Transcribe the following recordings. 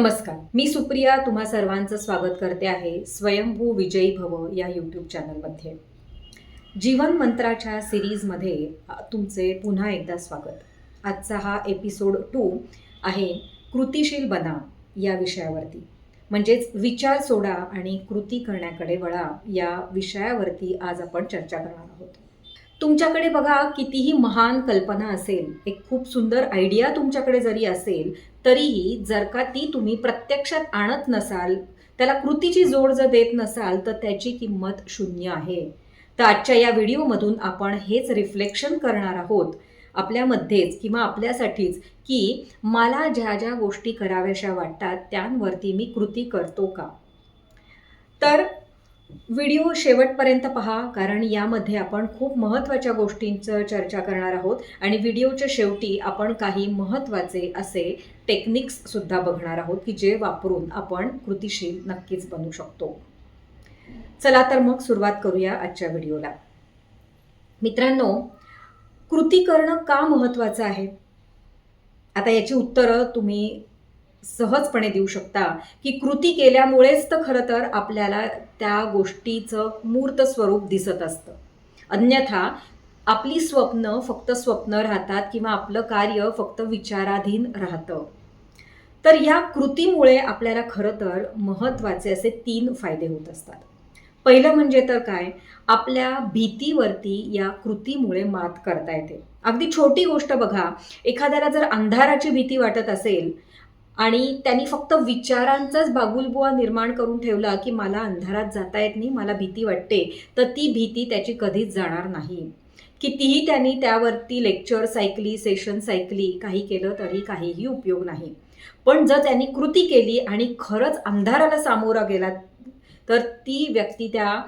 नमस्कार. मी सुप्रिया तुम्हा सर्वांचं स्वागत करते आहे स्वयंभू विजयी भव या यूट्यूब चॅनलमध्ये जीवन मंत्राच्या सिरीजमध्ये तुमचे पुन्हा एकदा स्वागत. आजचा हा एपिसोड टू आहे कृतिशील बना या विषयावरती. म्हणजेच विचार सोडा आणि कृती करण्याकडे वळा या विषयावरती आज आपण चर्चा करणार आहोत. तुमच्याकडे बघा कितीही महान कल्पना असेल एक खूप सुंदर आयडिया तुमच्याकडे जरी असेल तरीही जर का ती तुम्ही प्रत्यक्षात आणत नसाल त्याला कृतीची जोड जर देत नसाल तर त्याची किंमत शून्य आहे. तर आजच्या या व्हिडिओमधून आपण हेच रिफ्लेक्शन करणार आहोत आपल्यामध्येच किंवा आपल्यासाठीच की मला ज्या ज्या गोष्टी कराव्याशा वाटतात त्यांवरती मी कृती करतो का? तर व्हिडिओ शेवटपर्यंत पहा कारण यामध्ये आपण खूप महत्त्वाच्या गोष्टींचं चर्चा करणार आहोत आणि व्हिडिओच्या शेवटी आपण काही महत्त्वाचे असे टेक्निक्ससुद्धा बघणार आहोत की जे वापरून आपण कृतिशील नक्कीच बनू शकतो. चला तर मग सुरुवात करूया आजच्या व्हिडिओला. मित्रांनो कृती करणं का महत्त्वाचं आहे? आता याची उत्तरं तुम्ही सहजपणे देऊ शकता. की कृती केल्यामुळेच तर खरं तर आपल्याला त्या गोष्टीचं मूर्त स्वरूप दिसत असतं. अन्यथा आपली स्वप्न फक्त स्वप्न राहतात किंवा आपलं कार्य फक्त विचाराधीन राहतं. तर या कृतीमुळे आपल्याला खरं तर महत्त्वाचे असे तीन फायदे होत असतात. पहिलं म्हणजे तर काय? आपल्या भीतीवरती या कृतीमुळे मात करता येते. अगदी छोटी गोष्ट बघा. एखाद्याला जर अंधाराची भीती वाटत असेल आणि त्यांनी फक्त विचारांचाच बागुलबुवा निर्माण करून ठेवला की मला अंधारात जाता येत नाही मला भीती वाटते. तर ती भीती त्याची कधीच जाणार नाही. कितीही त्यांनी त्यावरती लेक्चर्स ऐकली सेशन्स ऐकली काही केलं तरी काहीही उपयोग नाही. पण जर त्यांनी कृती केली आणि खरंच अंधाराला सामोरा गेला तर ती व्यक्ती त्या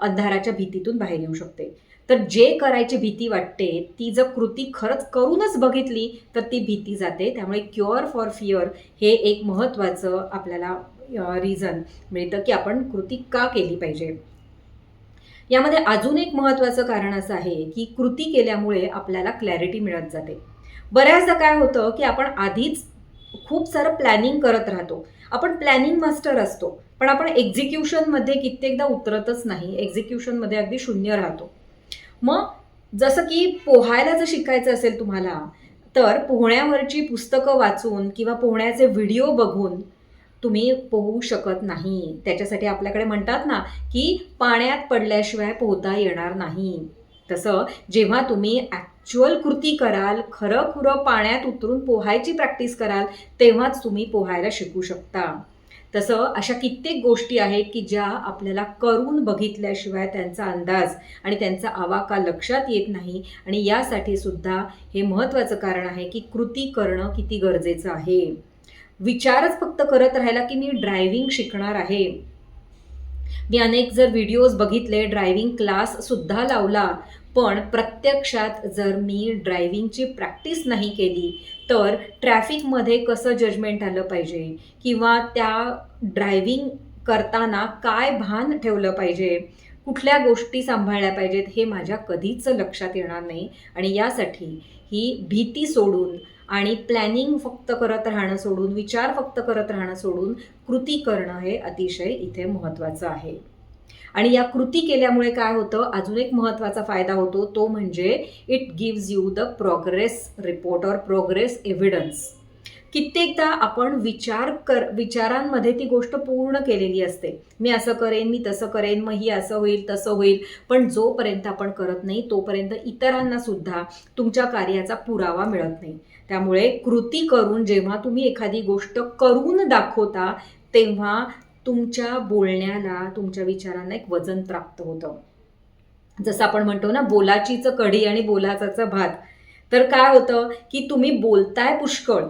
अंधाराच्या भीतीतून बाहेर येऊ शकते. तर जे करायची भीती वाटते ती जर कृती खरंच करूनच बघितली तर ती भीती जाते. त्यामुळे क्युअर फॉर फिअर हे एक महत्त्वाचं आपल्याला रिझन मिळतं की आपण कृती का केली पाहिजे. यामध्ये अजून एक महत्त्वाचं कारण असं आहे की कृती केल्यामुळे आपल्याला क्लॅरिटी मिळत जाते. बऱ्याचदा काय होतं की आपण आधीच खूप सारं प्लॅनिंग करत राहतो. आपण प्लॅनिंग मास्टर असतो पण आपण एक्झिक्युशनमध्ये कित्येकदा उतरतच नाही. एक्झिक्युशनमध्ये अगदी शून्य राहतो. मग जसं की पोहायला जर शिकायचं असेल तुम्हाला तर पोहण्यावरची पुस्तकं वाचून किंवा पोहण्याचे व्हिडिओ बघून तुम्ही पोहू शकत नाही. त्याच्यासाठी आपल्याकडे म्हणतात ना की पाण्यात पडल्याशिवाय पोहता येणार नाही. तसं जेव्हा तुम्ही ॲक्च्युअल कृती कराल खरं खुरं पाण्यात उतरून पोहायची प्रॅक्टिस कराल तेव्हाच तुम्ही पोहायला शिकू शकता. तसं अशा कित्येक गोष्टी आहेत की ज्या आपल्याला करून बघितल्याशिवाय त्यांचा अंदाज आणि त्यांचा आवाका लक्षात येत नाही. आणि यासाठी सुद्धा हे महत्त्वाचं कारण आहे की कृती करणं किती गरजेचं आहे. विचारच फक्त करत राहिला की मी ड्रायव्हिंग शिकणार आहे. मी अनेक जर व्हिडिओज बघितले ड्रायव्हिंग क्लाससुद्धा लावला पण प्रत्यक्षात जर मी ड्रायव्हिंगची प्रॅक्टिस नाही केली तर ट्रॅफिकमध्ये कसं जजमेंट आलं पाहिजे? किंवा त्या ड्रायव्हिंग करताना काय भान ठेवलं पाहिजे? कुठल्या गोष्टी सांभाळल्या पाहिजेत हे माझ्या कधीच लक्षात येणार नाही. आणि यासाठी ही भीती सोडून आणि प्लॅनिंग फक्त करत राहणं सोडून विचार फक्त करत राहणं सोडून कृती करणं हे अतिशय इथे महत्त्वाचं आहे. आणि या कृती केल्यामुळे काय होतं? अजून एक महत्त्वाचा फायदा होतो तो म्हणजे it gives you the progress report or progress evidence कित्येकदा आपण विचार कर विचारांमध्ये ती गोष्ट पूर्ण केलेली असते. मी असं करेन मी तसं करेन मग ही असं होईल तसं होईल. पण जोपर्यंत आपण करत नाही तोपर्यंत इतरांना सुद्धा तुमच्या कार्याचा पुरावा मिळत नाही. त्यामुळे कृती करून जेव्हा तुम्ही एखादी गोष्ट करून दाखवता तेव्हा तुमच्या बोलण्याला तुमच्या विचारांना एक वजन प्राप्त होतं. जसं आपण म्हणतो ना बोलाचीच कढी आणि बोलाचाचं भात. तर काय होतं की तुम्ही बोलताय पुष्कळ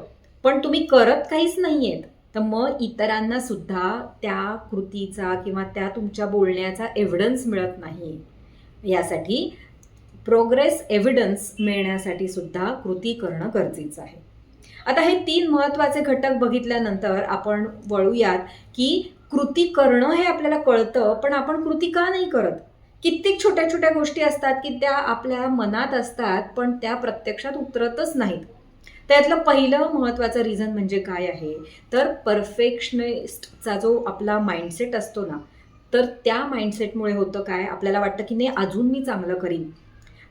पण तुम्ही करत काहीच नाही आहेत तर मग इतरांना सुद्धा त्या कृतीचा किंवा त्या तुमच्या बोलण्याचा एव्हिडन्स मिळत नाही. यासाठी प्रोग्रेस एव्हिडन्स मिळण्यासाठी सुद्धा कृती करणं गरजेचं आहे. आता हे तीन महत्त्वाचे घटक बघितल्यानंतर आपण वळूयात की कृती करणं हे आपल्याला कळतं पण आपण कृती का नाही करत? कित्येक छोट्या छोट्या गोष्टी असतात की त्या आपल्या मनात असतात पण त्या प्रत्यक्षात उतरतच नाहीत. त्यातलं पहिलं महत्त्वाचं रिझन म्हणजे काय आहे? तर परफेक्शनिस्टचा जो आपला माइंडसेट असतो ना तर त्या माइंडसेटमुळे होतं काय? आपल्याला वाटतं की नाही अजून मी चांगलं करीन.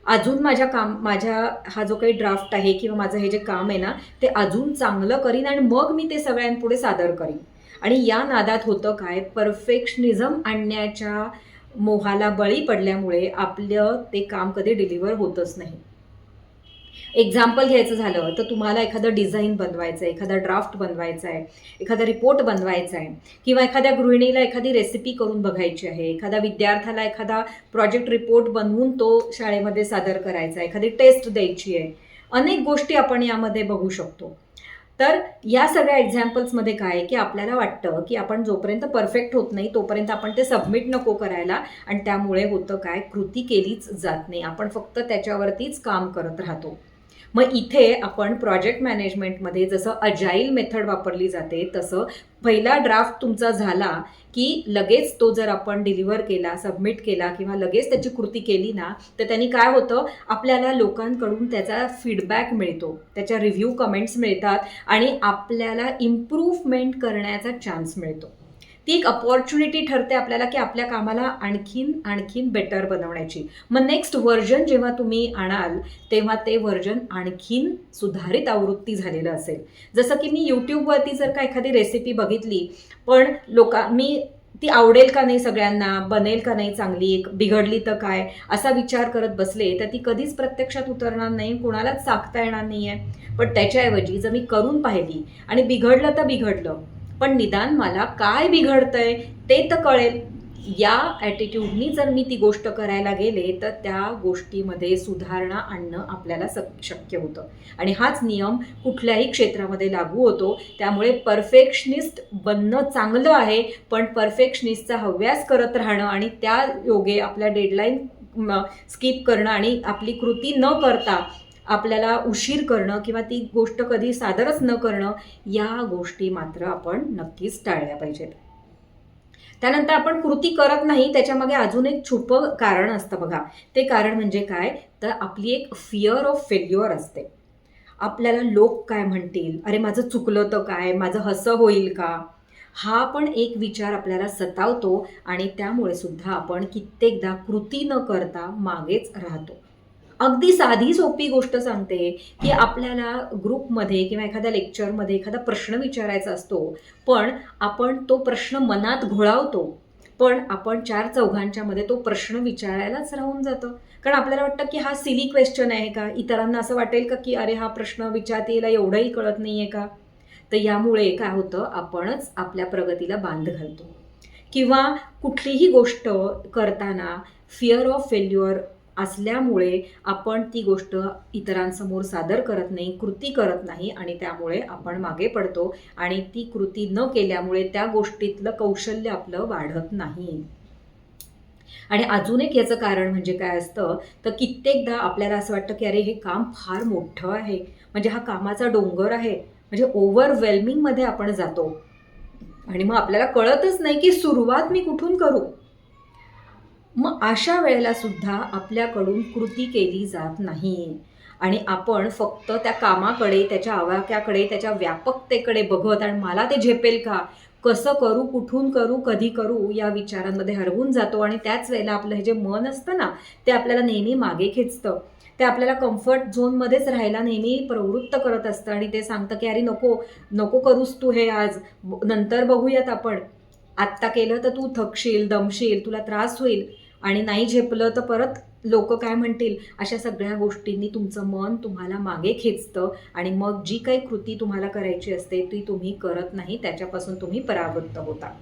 अजून माझ्या काम माझ्या हा जो काही ड्राफ्ट आहे किंवा माझं हे जे काम आहे ना ते अजून चांगलं करीन आणि मग मी ते सगळ्यांपुढे सादर करीन. आणि या नादात होतं काय? परफेक्शनिझम आणण्याच्या मोहाला बळी पडल्यामुळे आपलं ते काम कधी डिलिव्हर होतच नाही. एक्झाम्पल घ्यायचं झालं तर तुम्हाला एखादं डिझाईन बनवायचं आहे एखादा ड्राफ्ट बनवायचा आहे एखादा रिपोर्ट बनवायचा आहे किंवा एखाद्या गृहिणीला एखादी रेसिपी करून बघायची आहे एखाद्या विद्यार्थ्याला एखादा प्रोजेक्ट रिपोर्ट बनवून तो शाळेमध्ये सादर करायचा आहे एखादी टेस्ट द्यायची आहे. अनेक गोष्टी आपण यामध्ये बघू शकतो. तर या सगळ्या एक्झाम्पल्समध्ये काय की आपल्याला वाटतं की आपण जोपर्यंत परफेक्ट होत नाही तोपर्यंत आपण ते सबमिट नको करायला आणि त्यामुळे होतं काय? कृती केलीच जात नाही. आपण फक्त त्याच्यावरतीच काम करत राहतो. मग इथे आपण प्रोजेक्ट मॅनेजमेंटमध्ये जसं अजाईल मेथड वापरली जाते तसं पहिला ड्राफ्ट तुमचा झाला की लगेच तो जर आपण डिलिव्हर केला सबमिट केला किंवा लगेच त्याची कृती केली ना तर त्यांनी काय होतं? आपल्याला लोकांकडून त्याचा फीडबॅक मिळतो. त्याच्या रिव्ह्यू कमेंट्स मिळतात आणि आपल्याला इम्प्रूव्हमेंट करण्याचा चान्स मिळतो. ती एक अपॉर्च्युनिटी ठरते आपल्याला की आपल्या कामाला आणखीन आणखीन बेटर बनवण्याची. मग नेक्स्ट व्हर्जन जेव्हा तुम्ही आणाल तेव्हा ते व्हर्जन आणखीन सुधारित आवृत्ती झालेलं असेल. जसं की मी यूट्यूबवरती जर का एखादी रेसिपी बघितली पण लोका मी ती आवडेल का नाही सगळ्यांना बनेल का नाही चांगली एक बिघडली तर काय असा विचार करत बसले तर ती कधीच प्रत्यक्षात उतरणार नाही कोणालाच सागता येणार नाही आहे पण त्याच्याऐवजी जर मी करून पाहिली आणि बिघडलं तर बिघडलं पण निदान मला काय बिघडतंय ते तर कळेल. या ॲटिट्यूडनी जर मी ती गोष्ट करायला गेले तर त्या गोष्टीमध्ये सुधारणा आणणं आपल्याला सक शक्य होतं. आणि हाच नियम कुठल्याही क्षेत्रामध्ये लागू होतो. त्यामुळे परफेक्शनिस्ट बनणं चांगलं आहे पण परफेक्शनिस्टचा हव्यास करत राहणं आणि त्या योगे आपल्या डेडलाईन स्किप करणं आणि आपली कृती न करता आपल्याला उशीर करणं किंवा ती गोष्ट कधी सादरच न करणं या गोष्टी मात्र आपण नक्कीच टाळल्या पाहिजेत. त्यानंतर आपण कृती करत नाही त्याच्यामागे अजून एक छुपं कारण असतं बघा. ते कारण म्हणजे काय? तर आपली एक फिअर ऑफ फेल्युअर असते. आपल्याला लोक काय म्हणतील? अरे माझं चुकलं तर काय? माझं हसं होईल का? हा पण एक विचार आपल्याला सतावतो आणि त्यामुळे सुद्धा आपण कित्येकदा कृती न करता मागेच राहतो. अगदी साधी सोपी गोष्ट सांगते की आपल्याला ग्रुपमध्ये किंवा एखाद्या लेक्चरमध्ये एखादा प्रश्न विचारायचा असतो पण आपण तो प्रश्न मनात घोळावतो. पण आपण चार चौघांच्या मध्ये तो प्रश्न विचारायलाच राहून जातं. कारण आपल्याला वाटतं की हा सिली क्वेश्चन आहे का? इतरांना असं वाटेल का की अरे हा प्रश्न विचारतेला एवढंही कळत नाही आहे का? तर यामुळे काय होतं? आपणच आपल्या प्रगतीला बांध घालतो. किंवा कुठलीही गोष्ट करताना फिअर ऑफ फेल्युअर असल्यामुळे आपण ती गोष्ट इतरांसमोर सादर करत नाही कृती करत नाही आणि त्यामुळे आपण मागे पडतो आणि ती कृती न केल्यामुळे त्या गोष्टीतलं कौशल्य आपलं वाढत नाही. आणि अजून एक याचं कारण म्हणजे काय असतं तर कित्येकदा आपल्याला असं वाटतं की अरे हे काम फार मोठं आहे. म्हणजे हा कामाचा डोंगर आहे. म्हणजे ओव्हरवेल्मिंगमध्ये आपण जातो. आणि मग आपल्याला कळतच नाही की सुरुवात मी कुठून करू? मग अशा वेळेला सुद्धा आपल्याकडून कृती केली जात नाही. आणि आपण फक्त त्या कामाकडे त्याच्या आवाक्याकडे त्याच्या व्यापकतेकडे बघत आणि मला ते झेपेल का? कसं करू कुठून करू कधी करू या विचारांमध्ये हरवून जातो आणि त्याच वेळेला आपलं हे जे मन असतं ना ते आपल्याला नेहमी मागे खेचतं. ते आपल्याला कम्फर्ट झोनमध्येच राहायला नेहमी प्रवृत्त करत असतं आणि ते सांगतं की अरे नको नको करूस तू हे आज. नंतर बघूयात आपण. आत्ता केलं तर तू थकशील दमशील तुला त्रास होईल. आणि नाही झेपलं तर परत लोक काय म्हणतील? अशा सगळ्या गोष्टींनी तुमचं मन तुम्हाला मागे खेचतं आणि मग जी काही कृती तुम्हाला करायची असते ती तुम्ही करत नाही त्याच्यापासून तुम्ही परावृत्त होता.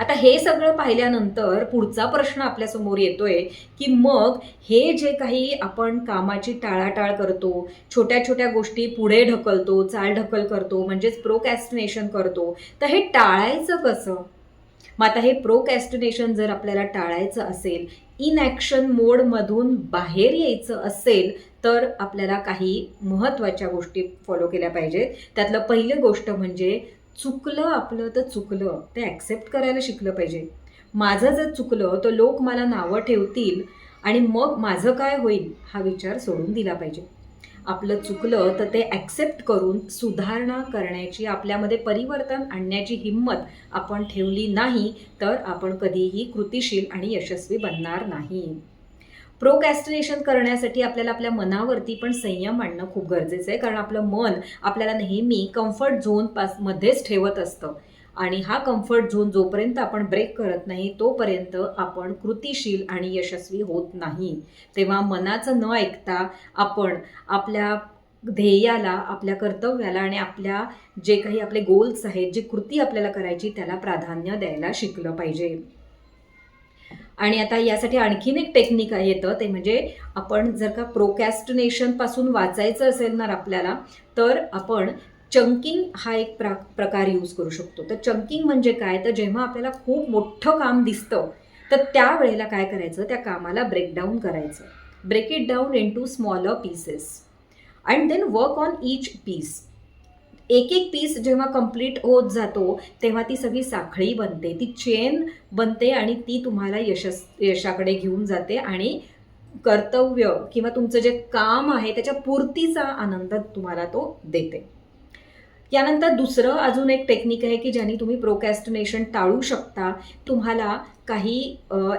आता हे सगळं पाहिल्यानंतर पुढचा प्रश्न आपल्यासमोर येतोय की मग हे जे काही आपण कामाची टाळाटाळ करतो छोट्या छोट्या गोष्टी पुढे ढकलतो चाल ढकल करतो म्हणजेच प्रोकॅस्टिनेशन करतो तर हे टाळायचं कसं? मग आता हे प्रोकॅस्टिनेशन जर आपल्याला टाळायचं असेल इनॅक्शन मोडमधून बाहेर यायचं असेल तर आपल्याला काही महत्त्वाच्या गोष्टी फॉलो केल्या पाहिजेत. त्यातलं पहिली गोष्ट म्हणजे चुकलं आपलं तर चुकलं ते ॲक्सेप्ट करायला शिकलं पाहिजे. माझं जर चुकलं तर लोक मला नावं ठेवतील आणि मग माझं काय होईल हा विचार सोडून दिला पाहिजे. आपलं चुकलं तर ते ॲक्सेप्ट करून सुधारणा करण्याची आपल्यामध्ये परिवर्तन आणण्याची हिंमत आपण ठेवली नाही तर आपण कधीही कृतिशील आणि यशस्वी बनणार नाही. प्रोकॅस्टिनेशन करण्यासाठी आपल्याला आपल्या मनावरती पण संयम आणणं खूप गरजेचं आहे कारण आपलं मन आपल्याला नेहमी कम्फर्ट झोन पास मध्येच ठेवत असतं. आणि हा कम्फर्ट झोन जोपर्यंत आपण ब्रेक करत नाही तोपर्यंत आपण कृतिशील आणि यशस्वी होत नाही. तेव्हा मनाचं न ऐकता आपण आपल्या ध्येयाला आपल्या कर्तव्याला आणि आपल्या जे काही आपले गोल्स आहेत जी कृती आपल्याला करायची त्याला प्राधान्य द्यायला शिकलं पाहिजे. आणि आता यासाठी आणखीन एक टेक्निक आहे येतं ते म्हणजे आपण जर का प्रोकॅस्टिनेशनपासून वाचायचं असेल ना आपल्याला तर आपण चंकिंग हा एक प्रा प्रकार यूज करू शकतो. तर चंकिंग म्हणजे काय? तर जेव्हा आपल्याला खूप मोठं काम दिसतं तर त्यावेळेला काय करायचं? त्या कामाला ब्रेकडाऊन करायचं. Break it down in to smaller pieces and then work on each piece एक एक पीस जेव्हा कंप्लीट होत जातो तेव्हा ती सगळी साखळी बनते. ती चेन बनते आणि ती तुम्हाला यशस् यशाकडे घेऊन जाते आणि कर्तव्य किंवा तुमचं जे काम आहे त्याच्या पूर्तीचा आनंद तुम्हाला तो देते. यानंतर दुसरं अजून एक टेक्निक आहे की ज्याने तुम्ही प्रोकॅस्टिनेशन टाळू शकता तुम्हाला काही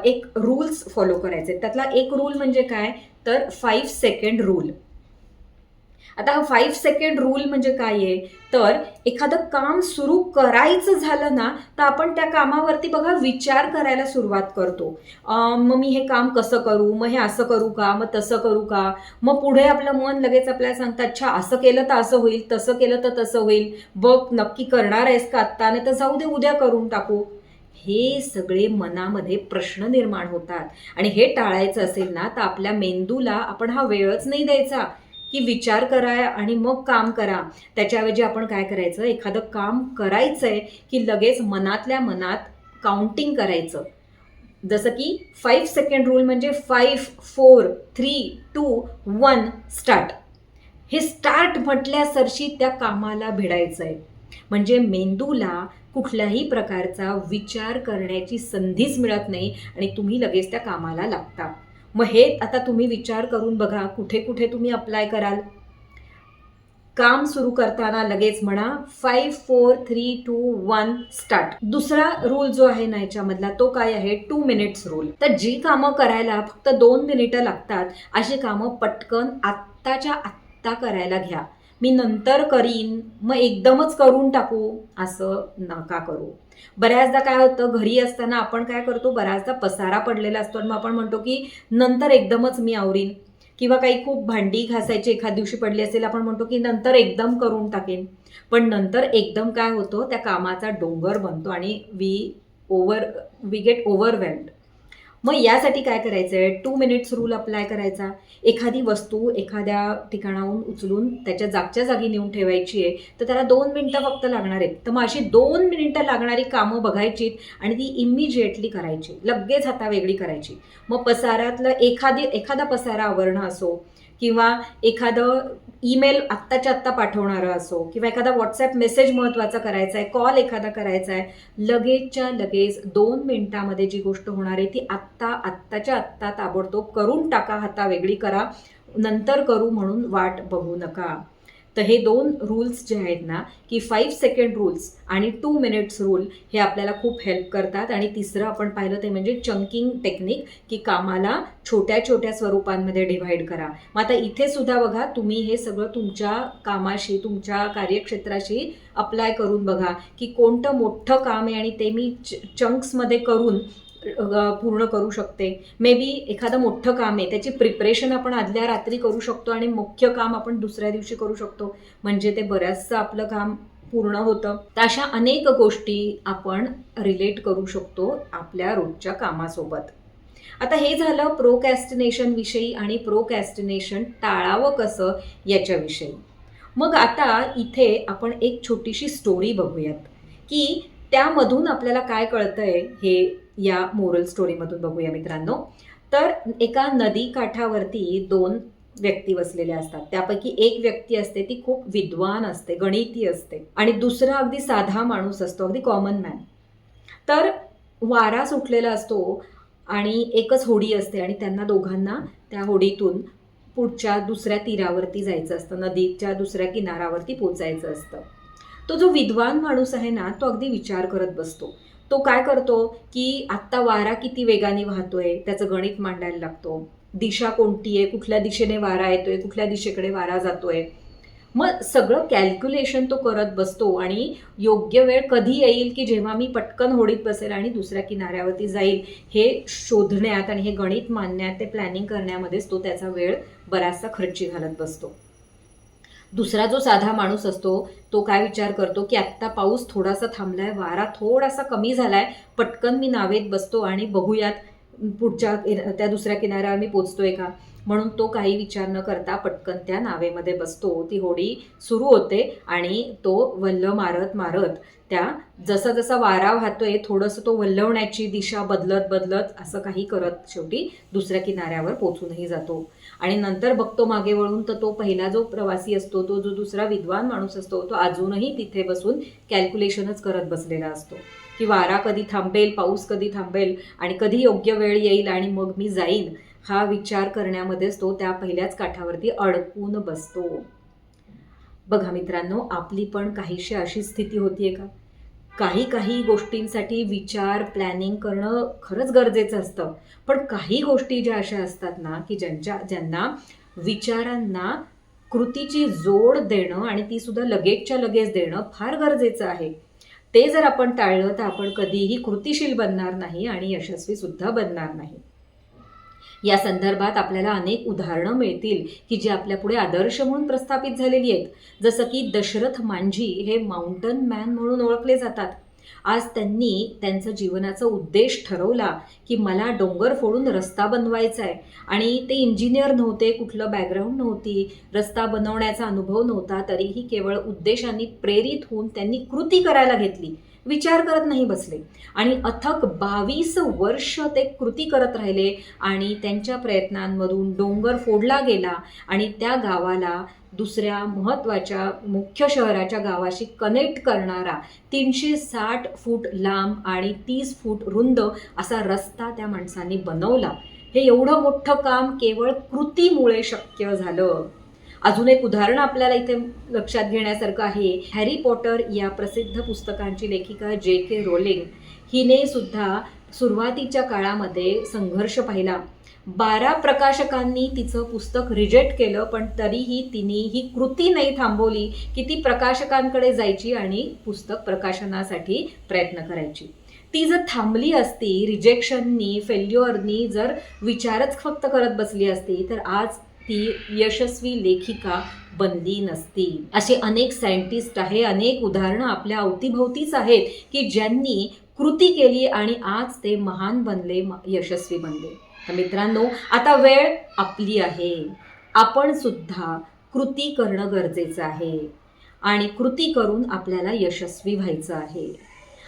एक रूल्स फॉलो करायचे त्यातला एक रूल म्हणजे काय? तर फाईव्ह सेकंड रूल आता हा फाईव्ह सेकंड रूल म्हणजे काय आहे? तर एखादं काम सुरू करायचं झालं ना तर आपण त्या कामावरती बघा विचार करायला सुरुवात करतो. मग मी हे काम कसं करू? मग हे असं करू का? मग तसं करू का? मग पुढे आपलं मन लगेच आपल्याला सांगतं अच्छा असं केलं तर असं होईल तसं केलं तर तसं होईल. बघ नक्की करणार आहेस का आत्ता? नाही तर जाऊ दे उद्या करून टाकू. हे सगळे मनामध्ये प्रश्न निर्माण होतात. आणि हे टाळायचं असेल ना तर आपल्या मेंदूला आपण हा वेळच नाही द्यायचा. की विचार करा आणि मग काम करा. त्याच्याऐवजी आपण काय करायचं? एखादं काम करायचं आहे की लगेच मनातल्या मनात काउंटिंग करायचं. जसं की फाईव्ह सेकंड रूल म्हणजे five four three two one start हे स्टार्ट म्हटल्यासरशी त्या कामाला भिडायचं आहे म्हणजे मेंदूला कुठल्याही प्रकारचा विचार करण्याची संधीच मिळत नाही आणि तुम्ही लगेच त्या कामाला लागता. मग हे आता तुम्ही विचार करून बघा कुठे कुठे तुम्ही अप्लाय कराल. काम सुरू करताना लगेच म्हणा five four three two one start दुसरा रूल जो आहे ना याच्यामधला तो काय आहे? टू मिनिट्स रूल तर जी कामं करायला फक्त दोन मिनिटं लागतात अशी कामं पटकन आत्ताच्या आत्ता करायला घ्या. मी नंतर करीन मग एकदमच करून टाकू असं नका करू. बऱ्याचदा काय होतं घरी असताना आपण काय करतो बऱ्याचदा पसारा पडलेला असतो आणि मग आपण म्हणतो की नंतर एकदमच मी आवरीन. किंवा काही खूप भांडी घासायची एखाद दिवशी पडली असेल आपण म्हणतो की नंतर एकदम करून टाकेन. पण नंतर एकदम काय होतं त्या कामाचा डोंगर बनतो आणि we over we get overwhelmed मग यासाठी काय करायचं आहे टू मिनिट्स रूल अप्लाय करायचा. एखादी वस्तू एखाद्या ठिकाणाहून उचलून त्याच्या जागच्या जागी नेऊन ठेवायची आहे तर त्याला दोन मिनटं फक्त लागणार आहेत. तर मग अशी दोन मिनिटं लागणारी कामं बघायची आणि ती इमिजिएटली करायची. लगेच हातावेगळी करायची. मग पसारातलं एखादी एखादा पसारा आवरणं असो किंवा एखादं ईमेल आत्ताच्या आत्ता पाठवणारं असो किंवा एखादा व्हॉट्सॲप मेसेज महत्त्वाचा करायचा आहे कॉल एखादा करायचा आहे लगेचच्या लगेच दोन मिनिटामध्ये जी गोष्ट होणार आहे ती आत्ता आत्ताच्या आत्ता ताबडतोब करून टाका हाता वेगळी करा नंतर करू म्हणून वाट बघू नका. तर हे दोन रूल्स जे आहेत ना की फाईव्ह सेकंड रूल्स आणि टू मिनिट्स रूल हे आपल्याला खूप हेल्प करतात. आणि तिसरं आपण पाहिलं ते म्हणजे चंकिंग टेक्निक की कामाला छोट्या छोट्या स्वरूपांमध्ये डिव्हाइड करा. मग आता इथे सुद्धा बघा तुम्ही हे सगळं तुमच्या कामाशी तुमच्या कार्यक्षेत्राशी अप्लाय करून बघा की कोणतं मोठं काम आहे आणि ते मी चंक्समध्ये करून पूर्ण करू शकते. मे बी एखादं मोठं काम आहे त्याची प्रिपरेशन आपण आदल्या रात्री करू शकतो आणि मुख्य काम आपण दुसऱ्या दिवशी करू शकतो. म्हणजे ते बऱ्याचसं आपलं काम पूर्ण होतं. तर अशा अनेक गोष्टी आपण रिलेट करू शकतो आपल्या रोजच्या कामासोबत. आता हे झालं प्रोकॅस्टिनेशन विषयी आणि प्रोकॅस्टिनेशन टाळावं कसं याच्याविषयी. मग आता इथे आपण एक छोटीशी स्टोरी बघूयात. की त्यामधून आपल्याला काय कळतंय हे या मोरल स्टोरीमधून बघूया मित्रांनो. तर एका नदी काठावरती दोन व्यक्ती वसलेल्या असतात. त्यापैकी एक व्यक्ती असते ती खूप विद्वान असते गणिती असते आणि दुसरा अगदी साधा माणूस असतो अगदी कॉमन मॅन तर वारा सुटलेला असतो आणि एकच होडी असते आणि त्यांना दोघांना त्या होडीतून पुढच्या दुसऱ्या तीरावरती जायचं असतं नदीच्या दुसऱ्या किनारावरती पोचायचं असतं. तो जो विद्वान माणूस आहे ना तो अगदी विचार करत बसतो. तो काय करतो की आत्ता वारा किती वेगाने वाहतोय त्याचं गणित मांडायला लागतो. दिशा कोणती आहे कुठल्या दिशेने वारा येतोय कुठल्या दिशेकडे वारा जातोय. मग सगळं कॅल्क्युलेशन तो करत बसतो आणि योग्य वेळ कधी येईल की जेव्हा मी पटकन होडीत बसेल आणि दुसऱ्या किनाऱ्यावरती जाईल हे शोधण्यात आणि हे गणित मांडण्यात ते प्लॅनिंग करण्यामध्येच तो त्याचा वेळ बराचसा खर्ची घालत बसतो. दुसरा जो साधा माणूस असतो तो काय विचार करतो की आत्ता पाऊस थोडासा थांबलाय वारा थोडासा कमी झालाय पटकन मी नावेत बसतो आणि बघूयात पुढच्या त्या दुसऱ्या किनाऱ्यावर मी पोचतोय का? म्हणून तो काही विचार न करता पटकन त्या नावेमध्ये बसतो. ती होडी सुरू होते आणि तो वल्ल मारत मारत त्या जसा जसा वारा वाहतोय थोडंसं तो वल्लवण्याची दिशा बदलत बदलत असं काही करत शेवटी दुसऱ्या किनाऱ्यावर पोचूनही जातो. आणि नंतर बघतो मागे वळून तर तो पहिला जो प्रवासी असतो तो जो दुसरा विद्वान माणूस असतो तो अजूनही तिथे बसून कॅल्क्युलेशनच करत बसलेला असतो की वारा कधी थांबेल पाऊस कधी थांबेल आणि कधी योग्य वेळ येईल आणि मग मी जाईन. हा विचार करण्यामध्येच तो त्या पहिल्याच काठावरती अडकून बसतो. बघा मित्रांनो आपली पण काहीशी अशी स्थिती होतीये का? काही काही गोष्टींसाठी विचार प्लॅनिंग करणं खरंच गरजेचं असतं. पण काही गोष्टी ज्या अशा असतात ना की ज्यांच्या ज्यांना विचारांना कृतीची जोड देणं आणि ती सुद्धा लगेचच्या लगेच देणं फार गरजेचं आहे. ते जर आपण टाळलं तर आपण कधीही कृतिशील बनणार नाही आणि यशस्वी सुद्धा बनणार नाही. या संदर्भात आपल्याला अनेक उदाहरणं मिळतील की जी आपल्यापुढे आदर्श म्हणून प्रस्थापित झालेली आहेत. जसं की दशरथ मांझी हे माउंटन मॅन म्हणून ओळखले जातात. आज त्यांनी त्यांचं जीवनाचा उद्देश ठरवला की मला डोंगर फोडून रस्ता बनवायचा आहे आणि ते इंजिनियर नव्हते कुठलं बॅकग्राऊंड नव्हती रस्ता बनवण्याचा अनुभव नव्हता तरीही केवळ उद्देशांनी प्रेरित होऊन त्यांनी कृती करायला घेतली. विचार करत नाही बसले. आणि अथक बावीस वर्ष ते कृती करत राहिले आणि त्यांच्या प्रयत्नांमधून डोंगर फोडला गेला आणि त्या गावाला दुसऱ्या महत्त्वाच्या मुख्य शहराच्या गावाशी कनेक्ट करणारा तीनशे साठ फूट लांब आणि तीस फूट रुंद असा रस्ता त्या माणसांनी बनवला. हे एवढं मोठं काम केवळ कृतीमुळे शक्य झालं. अजून एक उदाहरण आपल्याला इथे लक्षात घेण्यासारखं आहे. हॅरी पॉटर या प्रसिद्ध पुस्तकांची लेखिका जे के रोलिंग हिने सुद्धा सुरुवातीच्या काळामध्ये संघर्ष पाहिला. बारा प्रकाशकांनी तिचं पुस्तक रिजेक्ट केलं पण तरीही तिने ही कृती नाही थांबवली की ती प्रकाशकांकडे जायची आणि पुस्तक प्रकाशनासाठी प्रयत्न करायची. ती जर थांबली असती रिजेक्शननी फेल्युअरनी जर विचारच फक्त करत बसली असती तर आज ती यशस्वी लेखिका बनली नसती. असे अनेक सायंटिस्ट आहे अनेक उदाहरणं आपल्या अवतीभोवतीच आहेत की ज्यांनी कृती केली आणि आज ते महान बनले यशस्वी बनले. तर मित्रांनो आता वेळ आपली आहे. आपण सुद्धा कृती करणं गरजेचं आहे आणि कृती करून आपल्याला यशस्वी व्हायचं आहे.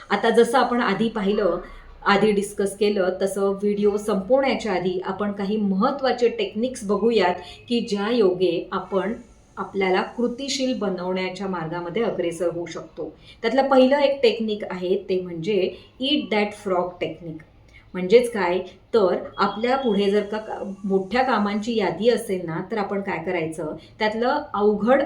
आता जसं आपण आधी पाहिलं आधी डिस्कस केलं तसं व्हिडिओ संपवण्याच्या आधी आपण काही महत्त्वाचे टेक्निक्स बघूयात की ज्या योगे आपण आपल्याला कृतिशील बनवण्याच्या मार्गामध्ये अग्रेसर होऊ शकतो. त्यातलं पहिलं एक टेक्निक आहे ते म्हणजे ईट दॅट फ्रॉग टेक्निक म्हणजेच काय? तर आपल्या पुढे जर का मोठ्या कामांची यादी असेल ना तर आपण काय करायचं? त्यातलं अवघड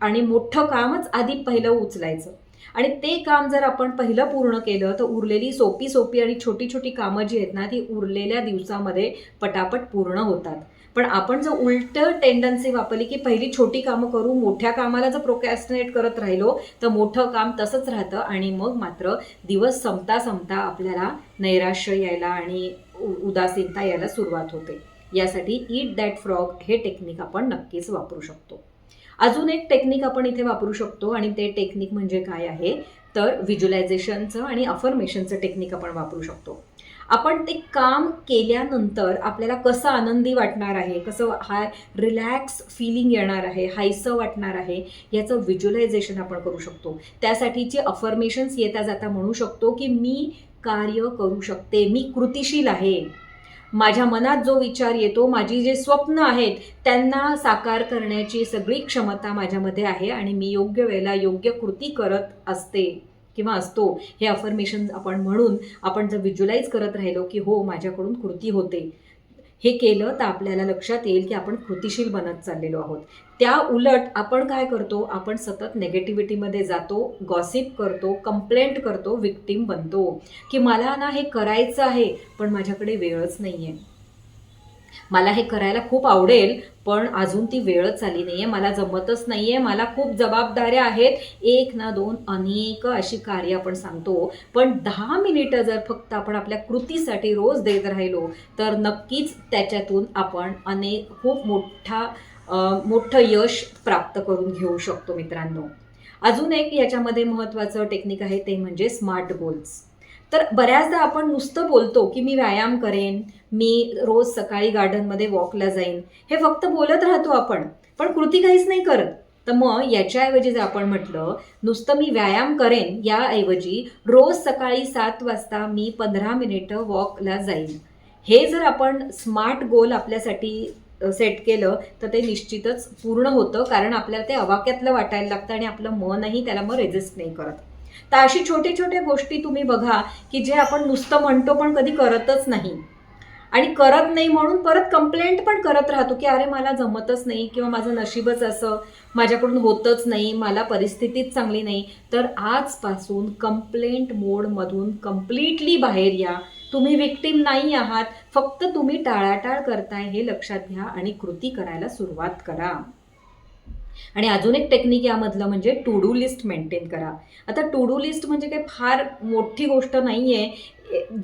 आणि मोठं कामच आधी पहिलं उचलायचं. आणि ते काम जर आपण पहिलं पूर्ण केलं तर उरलेली सोपी सोपी आणि छोटी छोटी कामं जी आहेत ना ती उरलेल्या दिवसामध्ये पटापट पूर्ण होतात. पण आपण जर उलटं टेंडन्सी वापरली की पहिली छोटी कामं करू मोठ्या कामाला जर प्रोकॅस्टिनेट करत राहिलो तर मोठं काम तसंच राहतं आणि मग मात्र दिवस संपता संपता आपल्याला नैराश्य यायला आणि उदासीनता यायला सुरुवात होते. यासाठी ईट दॅट फ्रॉग हे टेक्निक आपण नक्कीच वापरू शकतो. अजून एक टेक्निक आपण इथे वापरू शकतो आणि ते टेक्निक म्हणजे काय आहे? तर व्हिज्युलायझेशनचं आणि अफर्मेशनचं टेक्निक आपण वापरू शकतो. आपण ते काम केल्यानंतर आपल्याला कसं आनंदी वाटणार आहे? कसं हाय रिलॅक्स फिलिंग येणार आहे? हायसं वाटणार आहे? याचं व्हिज्युलायझेशन आपण करू शकतो. त्यासाठीचे अफर्मेशन्स येता जाता म्हणू शकतो की मी कार्य करू शकते. मी कृतिशील आहे. माझ्या मनात जो विचार येतो माझी जे स्वप्न आहेत त्यांना साकार करण्याची सगळी क्षमता माझ्यामध्ये आहे आणि मी योग्य वेळेला योग्य कृती करत असते किंवा असतो. हे अफर्मेशन आपण म्हणून आपण जर व्हिज्युलाइज करत राहिलो की हो माझ्याकडून कृती होते. हे केलं तर आपल्याला लक्षात येईल की आपण कृतिशील बनत चाललेलो आहोत. त्या उलट आपण काय करतो? आपण सतत नेगेटिव्हिटीमध्ये जातो गॉसिप करतो कंप्लेंट करतो विक्टीम बनतो. की मला ना हे करायचं आहे पण माझ्याकडे वेळच नाही आहे मला हे करायला खूप आवडेल पण अजून ती वेळच आली नाही आहे मला जमतच नाही आहे मला खूप जबाबदाऱ्या आहेत. एक ना दोन अनेक अशी कार्य आपण सांगतो. पण दहा मिनिटं जर फक्त आपण आपल्या कृतीसाठी रोज देत राहिलो तर नक्कीच त्याच्यातून आपण अनेक खूप मोठा मोठं यश प्राप्त करून घेऊ शकतो मित्रांनो. अजून एक याच्यामध्ये महत्त्वाचं टेक्निक आहे ते म्हणजे स्मार्ट गोल्स तर बऱ्याचदा आपण नुसतं बोलतो की मी व्यायाम करेन मी रोज सकाळी गार्डनमध्ये वॉकला जाईन. हे फक्त बोलत राहतो आपण पण कृती काहीच नाही करत. तर मग याच्याऐवजी जर आपण म्हटलं नुसतं मी व्यायाम करेन याऐवजी रोज सकाळी सात वाजता मी पंधरा मिनिटं वॉकला जाईन. हे जर आपण स्मार्ट गोल आपल्यासाठी सेट केलं तर ते निश्चितच पूर्ण होतं कारण आपल्याला ते अवाक्यातलं वाटायला लागतं आणि आपलं मनही त्याला मग रेजिस्ट नाही करत. तर अशी छोटे छोटे गोष्टी तुम्ही बघा की जे आपण नुसतं म्हणतो पण कधी करतच नाही. आणि करत नाही म्हणून परत कंप्लेंट पण करत राहतो की अरे मला जमतच नाही किंवा माझं नशीबच असं माझ्याकडून होतच नाही मला परिस्थितीच चांगली नाही. तर आजपासून कंप्लेंट मोडमधून कम्प्लिटली बाहेर या. तुम्ही विक्टीम नाही आहात फक्त तुम्ही टाळाटाळ करताय हे लक्षात घ्या आणि कृती करायला सुरुवात करा. आणि अजून एक टेक्निक यामधलं म्हणजे टू डू लिस्ट मेंटेन करा. आता टू डू लिस्ट म्हणजे काही फार मोठी गोष्ट नाही आहे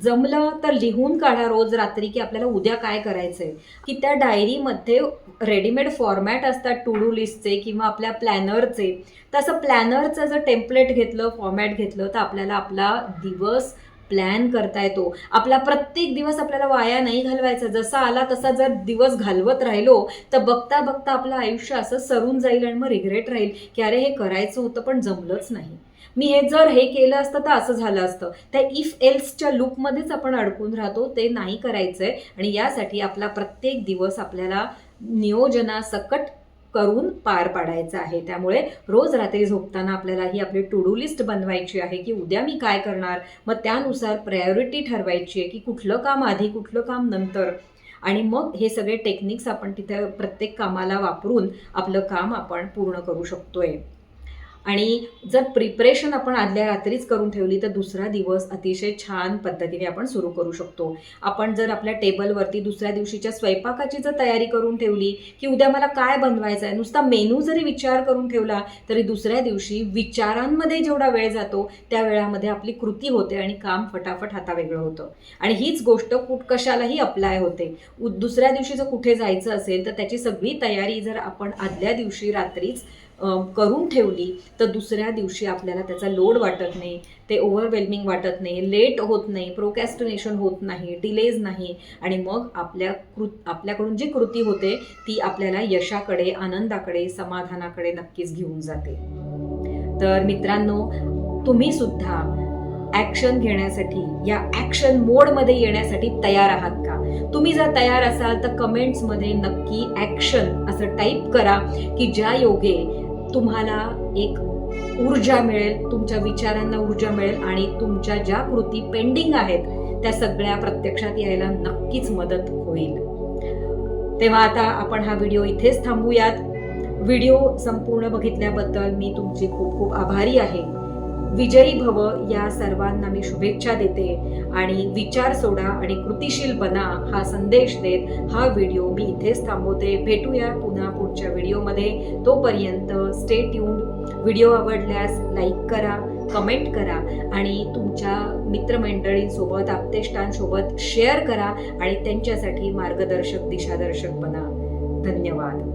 जमलं तर लिहून काढा रोज रात्री की आपल्याला उद्या काय करायचंय. की त्या डायरीमध्ये रेडीमेड फॉर्मॅट असतात टू डू लिस्टचे किंवा आपल्या प्लॅनरचे तसं प्लॅनरचं जर टेम्पलेट घेतलं फॉर्मॅट घेतलं तर आपल्याला आपला दिवस प्लॅन करता येतो आपला प्रत्येक दिवस आपल्याला वाया नाही घालवायचा. जसा आला तसा जर दिवस घालवत राहिलो तर बघता बघता आपलं आयुष्य असं सरून जाईल आणि मग रिग्रेट राहील की अरे हे करायचं होतं पण जमलंच नाही. मी हे जर हे केलं असतं तर असं झालं असतं. त्या इफ एल्सच्या लूपमध्येच आपण अडकून राहतो. ते नाही करायचंय. आणि यासाठी आपला प्रत्येक दिवस आपल्याला नियोजनासकट करून पार पाडायचं आहे. त्यामुळे रोज रात्री झोपताना आपल्याला ही आपली टू डू लिस्ट बनवायची आहे की उद्या मी काय करणार? मग त्यानुसार प्रायोरिटी ठरवायची आहे की कुठलं काम आधी कुठलं काम नंतर? आणि मग हे सगळे टेक्निक्स आपण तिथे प्रत्येक कामाला वापरून आपलं काम आपण पूर्ण करू शकतोय. आणि जर प्रिपरेशन आपण आदल्या रात्रीच करून ठेवली तर दुसरा दिवस अतिशय छान पद्धतीने आपण सुरू करू शकतो. आपण जर आपल्या टेबलवरती दुसऱ्या दिवशीच्या स्वयंपाकाची जर तयारी करून ठेवली की उद्या मला काय बनवायचं आहे नुसता मेनू जरी विचार करून ठेवला तरी दुसऱ्या दिवशी विचारांमध्ये जेवढा वेळ जातो त्या वेळामध्ये आपली कृती होते आणि काम फटाफट हातावेगळं होतं. आणि हीच गोष्ट कुठ कशालाही अप्लाय होते. दुसऱ्या दिवशी जर कुठे जायचं असेल तर त्याची सगळी तयारी जर आपण आदल्या दिवशी रात्रीच करून ठेवली तर दुसऱ्या दिवशी आपल्याला त्याचा लोड वाटत नाही ते ओव्हरवेल्मिंग वाटत नाही लेट होत नाही प्रोकॅस्टिनेशन होत नाही डिलेज नाही. आणि मग आपल्या कृ आपल्याकडून जी कृती होते ती आपल्याला यशाकडे आनंदाकडे समाधानाकडे नक्कीच घेऊन जाते. तर मित्रांनो तुम्ही सुद्धा ॲक्शन घेण्यासाठी या ॲक्शन मोडमध्ये येण्यासाठी तयार आहात का? तुम्ही जर तयार असाल तर कमेंट्समध्ये नक्की ॲक्शन असं टाईप करा की ज्या योगे तुम्हाला एक ऊर्जा मिळेल तुमच्या विचारांना ऊर्जा मिळेल आणि तुमच्या ज्या कृती पेंडिंग आहेत त्या सगळ्या प्रत्यक्षात यायला नक्कीच मदत होईल. तेव्हा आता आपण हा व्हिडिओ इथेच थांबूयात. व्हिडिओ संपूर्ण बघितल्याबद्दल मी तुमची खूप खूप आभारी आहे. विजयी भव या सर्वांना मी शुभेच्छा देते आणि विचार सोडा आणि कृतिशील बना हा संदेश देत हा व्हिडिओ मी इथेच थांबवते. भेटूया पुन्हा पुढच्या व्हिडिओमध्ये तोपर्यंत स्टे ट्यून व्हिडिओ आवडल्यास लाईक करा कमेंट करा आणि तुमच्या मित्रमंडळींसोबत आप्तेष्टांसोबत शेअर करा आणि त्यांच्यासाठी मार्गदर्शक दिशादर्शक बना. धन्यवाद.